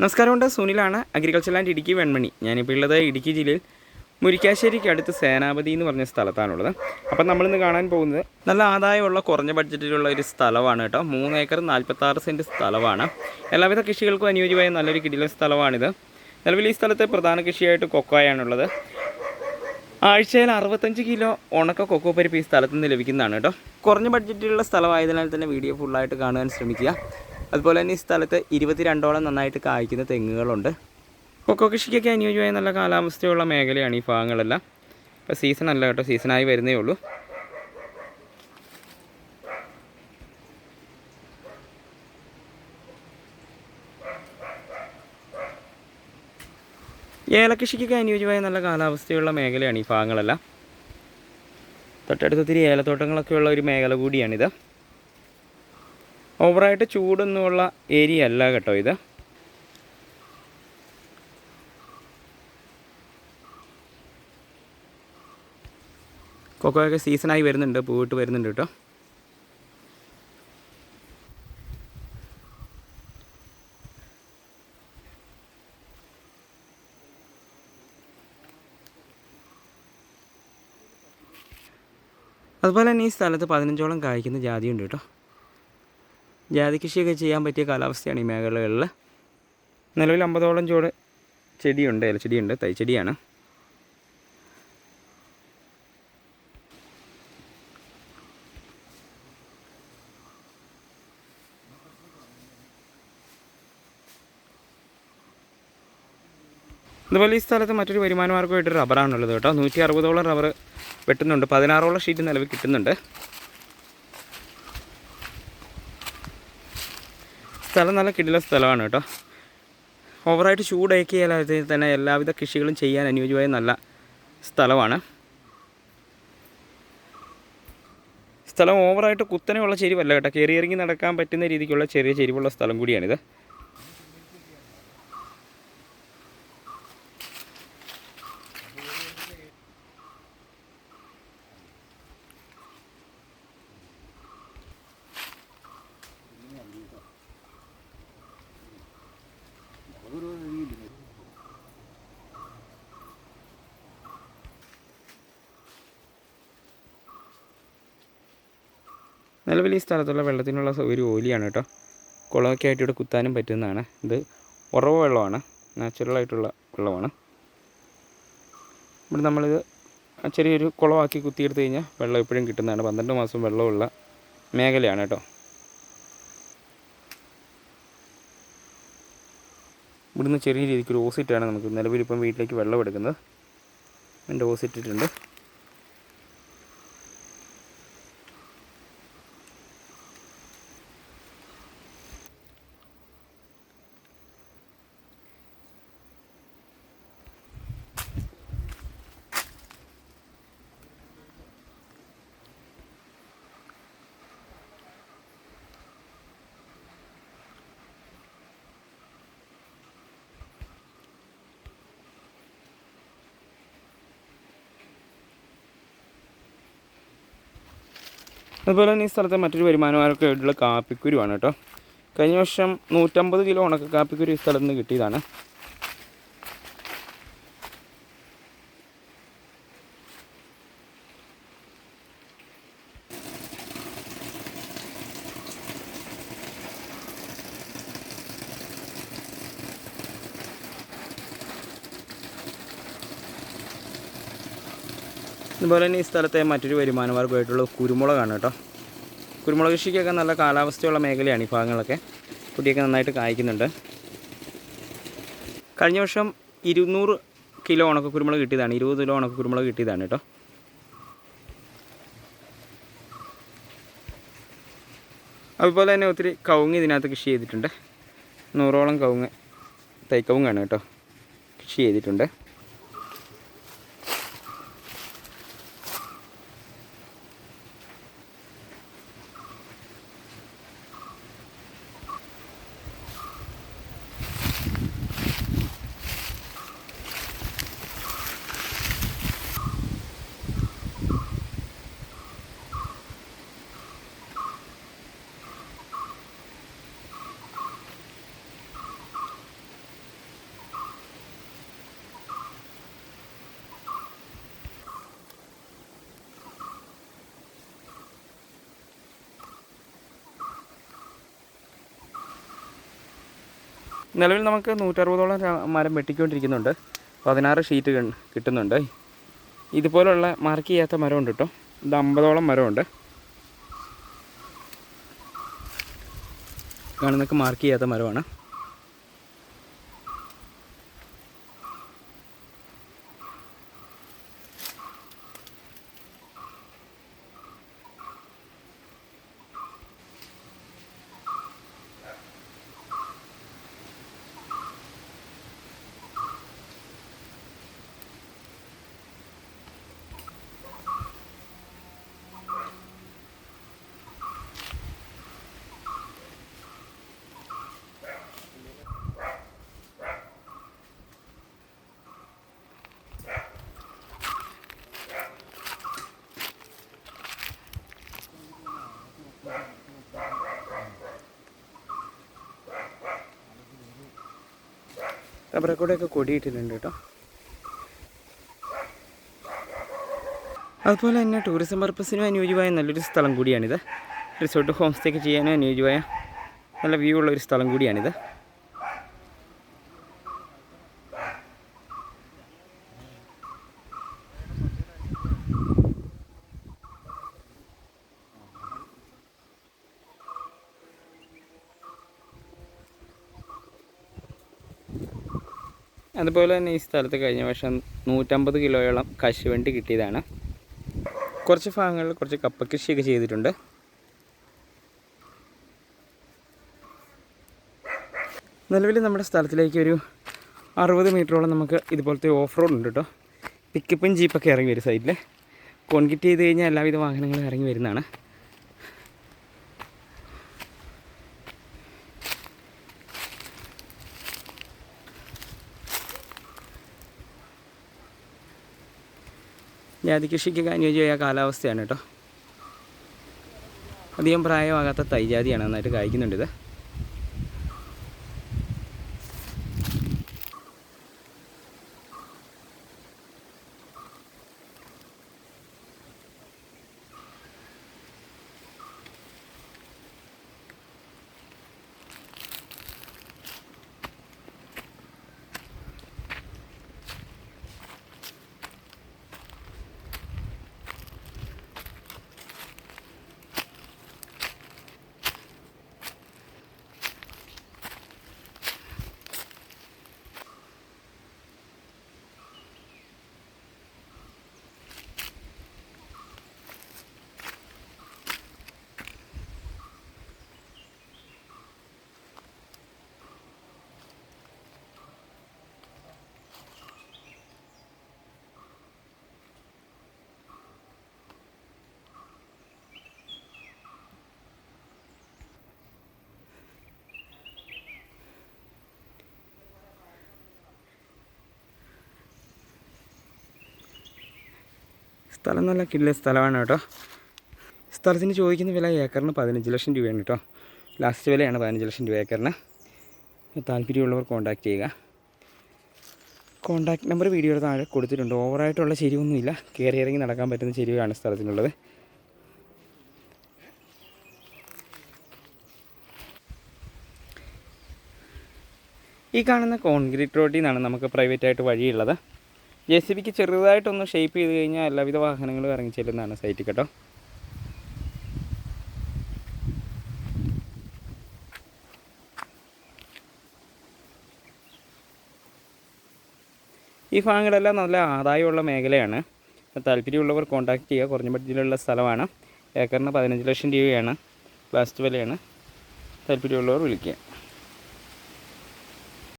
നമസ്കാരമുണ്ട്. സുനിലാണ് agriculture land Idukki Venmani. ഞാനിപ്പോൾ ഉള്ളത് ഇടുക്കി ജില്ലയിൽ മുരിക്കാശ്ശേരിക്ക് അടുത്ത് സേനാപതി എന്ന് പറഞ്ഞ സ്ഥലത്താണുള്ളത്. അപ്പം നമ്മളിന്ന് കാണാൻ പോകുന്നത് നല്ല ആദായമുള്ള കുറഞ്ഞ ബഡ്ജറ്റിലുള്ള ഒരു സ്ഥലമാണ് കേട്ടോ. മൂന്ന് ഏക്കർ നാൽപ്പത്താറ് സെന്റ് സ്ഥലമാണ്. എല്ലാവിധ കൃഷികൾക്കും അനുയോജ്യമായ നല്ലൊരു കിടില സ്ഥലമാണിത്. നിലവിൽ ഈ സ്ഥലത്തെ പ്രധാന കൃഷിയായിട്ട് കൊക്കോയാണുള്ളത്. ആഴ്ചയിൽ അറുപത്തഞ്ച് കിലോ ഉണക്ക കൊക്കോ പരിപ്പ് ഈ സ്ഥലത്ത് നിന്ന് ലഭിക്കുന്നതാണ് കേട്ടോ. കുറഞ്ഞ ബഡ്ജറ്റിലുള്ള സ്ഥലമായതിനാൽ തന്നെ വീഡിയോ ഫുള്ളായിട്ട് കാണുവാൻ ശ്രമിക്കുക. അതുപോലെ തന്നെ ഈ സ്ഥലത്ത് ഇരുപത്തിരണ്ടോളം നന്നായിട്ട് കായ്ക്കുന്ന തെങ്ങുകളുണ്ട്. കൊക്കോ കൃഷിക്കൊക്കെ അനുയോജ്യമായ നല്ല കാലാവസ്ഥയുള്ള മേഖലയാണ് ഈ ഭാഗങ്ങളെല്ലാം. ഇപ്പോൾ സീസൺ അല്ല കേട്ടോ സീസണായി വരുന്നേ ഉള്ളൂ. ഏലകൃഷിക്കൊക്കെ അനുയോജ്യമായ നല്ല കാലാവസ്ഥയുള്ള മേഖലയാണ് ഈ ഭാഗങ്ങളെല്ലാം. തൊട്ടടുത്ത് ഒത്തിരി ഏലത്തോട്ടങ്ങളൊക്കെ ഉള്ള ഒരു മേഖല കൂടിയാണിത്. ഓവറായിട്ട് ചൂടൊന്നുമുള്ള ഏരിയ അല്ല കേട്ടോ ഇത്. കൊക്കോയൊക്കെ സീസണായി വരുന്നുണ്ട് പൂവിട്ട് വരുന്നുണ്ട് കേട്ടോ. അതുപോലെ തന്നെ ഈ സ്ഥലത്ത് പതിനഞ്ചോളം കായ്ക്കുന്ന ജാതിയുണ്ട് കേട്ടോ. ജാതി കൃഷിയൊക്കെ ചെയ്യാൻ പറ്റിയ കാലാവസ്ഥയാണ് ഈ മേഖലകളിൽ നിലവിൽ അമ്പതോളം ചൂട് ചെടിയുണ്ട് ഇലച്ചെടിയുണ്ട് തൈച്ചെടിയാണ്. അതുപോലെ ഈ സ്ഥലത്ത് മറ്റൊരു വരുമാന മാർഗമായിട്ട് റബ്ബറാണുള്ളത് കേട്ടോ. നൂറ്റി അറുപതോളം റബ്ബർ വെട്ടുന്നുണ്ട്. പതിനാറോളം ഷീറ്റ് നിലവിൽ കിട്ടുന്നുണ്ട്. സ്ഥലം നല്ല കിടില സ്ഥലമാണ് കേട്ടോ. ഓവറായിട്ട് ചൂടേക്കിയാൽ തന്നെ എല്ലാവിധ കൃഷികളും ചെയ്യാൻ അനുയോജ്യമായ നല്ല സ്ഥലമാണ്. സ്ഥലം ഓവറായിട്ട് കുത്തനെയുള്ള ചെരിവല്ല കേട്ടോ. കയറി ഇറങ്ങി നടക്കാൻ പറ്റുന്ന രീതിക്കുള്ള ചെറിയ ചെരിവുള്ള സ്ഥലം കൂടിയാണിത്. നിലവിൽ ഈ സ്ഥലത്തുള്ള വെള്ളത്തിനുള്ള സൗകര്യം ഓലിയാണ് കേട്ടോ. കുളമൊക്കെ ആയിട്ട് ഇവിടെ കുത്താനും പറ്റുന്നതാണ്. ഇത് ഉറവ് വെള്ളമാണ്. നാച്ചുറലായിട്ടുള്ള വെള്ളമാണ്. ഇവിടെ നമ്മളിത് ചെറിയൊരു കുളമാക്കി കുത്തിയെടുത്ത് കഴിഞ്ഞാൽ വെള്ളം എപ്പോഴും കിട്ടുന്നതാണ്. പന്ത്രണ്ട് മാസം വെള്ളമുള്ള മേഖലയാണ് കേട്ടോ. ഇവിടുന്ന് ചെറിയ രീതിക്ക് ഒരു ഓസിറ്റാണ് നമുക്ക് നിലവിലിപ്പം വീട്ടിലേക്ക് വെള്ളം എടുക്കുന്നത്. എന്റെ ഓസിറ്റിട്ടുണ്ട് അതുപോലെ തന്നെ ഈ സ്ഥലത്തെ മറ്റൊരു വരുമാനമാർഗമൊക്കെ ആയിട്ടുള്ള കാപ്പിക്കുരുവാണ് കേട്ടോ. കഴിഞ്ഞ വർഷം നൂറ്റമ്പത് കിലോ ഉണക്ക കാപ്പിക്കുരു ഈ സ്ഥലത്ത് നിന്ന് കിട്ടിയതാണ്. അതുപോലെ തന്നെ ഈ സ്ഥലത്തെ മറ്റൊരു വരുമാനമാർഗമായിട്ടുള്ള കുരുമുളകാണ് കേട്ടോ. കുരുമുളക് കൃഷിക്കൊക്കെ നല്ല കാലാവസ്ഥയുള്ള മേഖലയാണ് ഈ ഭാഗങ്ങളൊക്കെ. കുട്ടിയൊക്കെ നന്നായിട്ട് കായ്ക്കുന്നുണ്ട്. കഴിഞ്ഞ വർഷം ഇരുന്നൂറ് കിലോ ഉണക്ക കുരുമുളക് കിട്ടിയതാണ്. ഇരുപത് കിലോ ഉണക്ക കുരുമുളക് കിട്ടിയതാണ് കേട്ടോ. അതുപോലെ തന്നെ ഒത്തിരി കവുങ്ങ് ഇതിനകത്ത് കൃഷി ചെയ്തിട്ടുണ്ട്. നൂറോളം കവുങ്ങ് തൈക്കവുങ്ങാണ് കേട്ടോ. കൃഷി ചെയ്തിട്ടുണ്ട്. നിലവിൽ നമുക്ക് നൂറ്ററുപതോളം മരം വെട്ടിക്കൊണ്ടിരിക്കുന്നുണ്ട്. പതിനാറ് ഷീറ്റ് കിട്ടുന്നുണ്ട്. ഇതുപോലുള്ള മാർക്ക് ചെയ്യാത്ത മരമുണ്ട് കേട്ടോ ഇത് അമ്പതോളം മരമുണ്ട്. കാണുന്നൊക്കെ മാർക്ക് ചെയ്യാത്ത മരമാണ്. റബ്ബറക്കൂടെയൊക്കെ കൊടിയിട്ടിട്ടുണ്ട് കേട്ടോ. അതുപോലെ തന്നെ ടൂറിസം പർപ്പസിനും അനുയോജ്യമായ നല്ലൊരു സ്ഥലം കൂടിയാണിത്. റിസോർട്ട് ഹോം സ്റ്റേ ഒക്കെ ചെയ്യാനും അനുയോജ്യമായ നല്ല വ്യൂ ഉള്ള ഒരു സ്ഥലം കൂടിയാണിത്. അതുപോലെ തന്നെ ഈ സ്ഥലത്ത് കഴിഞ്ഞ വർഷം നൂറ്റമ്പത് കിലോയോളം കശുവണ്ടി കിട്ടിയതാണ്. കുറച്ച് ഭാഗങ്ങളിൽ കുറച്ച് കപ്പ കൃഷിയൊക്കെ ചെയ്തിട്ടുണ്ട്. നിലവിൽ നമ്മുടെ സ്ഥലത്തിലേക്ക് ഒരു അറുപത് മീറ്ററോളം നമുക്ക് ഇതുപോലത്തെ ഓഫ് റോഡ് ഉണ്ട് കേട്ടോ പിക്കപ്പും ജീപ്പൊക്കെ ഇറങ്ങി വരും സൈഡിൽ കോൺക്രീറ്റ് ചെയ്ത് കഴിഞ്ഞാൽ എല്ലാവിധ വാഹനങ്ങളും ഇറങ്ങി വരുന്നതാണ്. ജാതി കൃഷിക്കൊക്കെ അനുയോജ്യമായ കാലാവസ്ഥയാണ് കേട്ടോ. അധികം പ്രായമാകാത്ത തൈജാതിയാണ് നന്നായിട്ട് കായ്ക്കുന്നുണ്ട് സ്ഥലം നല്ല കിട്ടിയ സ്ഥലമാണ് കേട്ടോ. സ്ഥലത്തിന് ചോദിക്കുന്ന വില ഏക്കറിന് പതിനഞ്ച് ലക്ഷം രൂപയാണ് കേട്ടോ. ലാസ്റ്റ് വിലയാണ് പതിനഞ്ച് ലക്ഷം രൂപ ഏക്കറിന്. താല്പര്യമുള്ളവർ കോൺടാക്റ്റ് ചെയ്യുക. കോൺടാക്ട് നമ്പർ വീഡിയോയുടെ താഴെ കൊടുത്തിട്ടുണ്ട്. ഓവറായിട്ടുള്ള ചെരിവൊന്നുമില്ല കയറി ഇറങ്ങി നടക്കാൻ പറ്റുന്ന ചെരിവാണ് സ്ഥലത്തിനുള്ളത്. ഈ കാണുന്ന കോൺക്രീറ്റ് റോഡിൽ നിന്നാണ് നമുക്ക് പ്രൈവറ്റായിട്ട് വഴിയുള്ളത്. ജെ സി ബിക്ക് ചെറുതായിട്ടൊന്ന് ഷേപ്പ് ചെയ്ത് കഴിഞ്ഞാൽ എല്ലാവിധ വാഹനങ്ങളും ഇറങ്ങി ചെല്ലുന്നതാണ് സൈറ്റിൽ കേട്ടോ. ഈ ഭാഗങ്ങളെല്ലാം നല്ല ആദായമുള്ള മേഖലയാണ്. താല്പര്യമുള്ളവർ കോൺടാക്ട് ചെയ്യുക. കുറഞ്ഞ ബഡ്ജറ്റിലുള്ള സ്ഥലമാണ്. ഏക്കറിന് പതിനഞ്ച് ലക്ഷം രൂപയാണ്. ലാസ്റ്റ് വിലയാണ്. താല്പര്യമുള്ളവർ വിളിക്കുക.